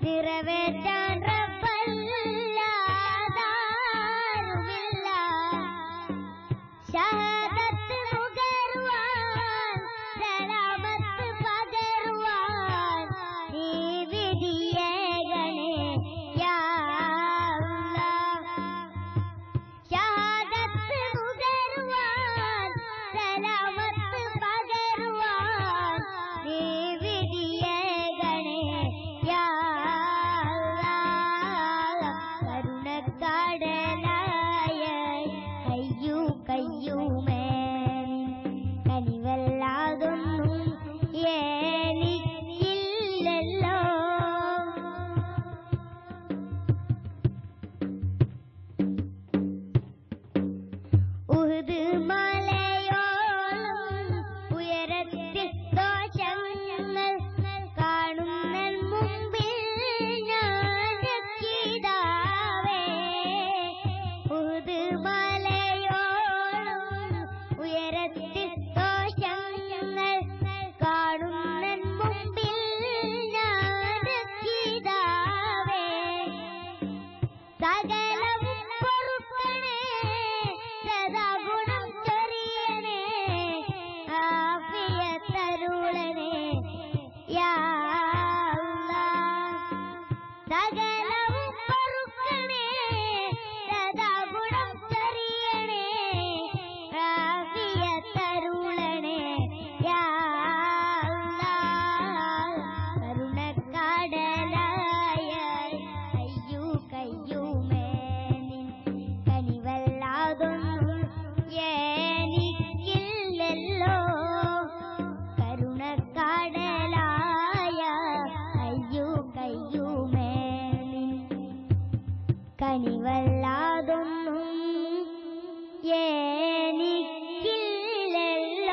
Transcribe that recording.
நிறைவேற்றான் ரப்பல்லாதாருமில்லா. ஷஹ garden. Malayalam ഉയരത്തിൽ ദോഷങ്ങൾ കാണുന്ന മുമ്പിൽ ഞാനക്കിതാവേ. സകലവും പൊറുക്കണേ സദാ ഗുണം ചൊറിയണേ ആഫിയ തരുളനേ യാ കനിവല്ലാതൊന്നും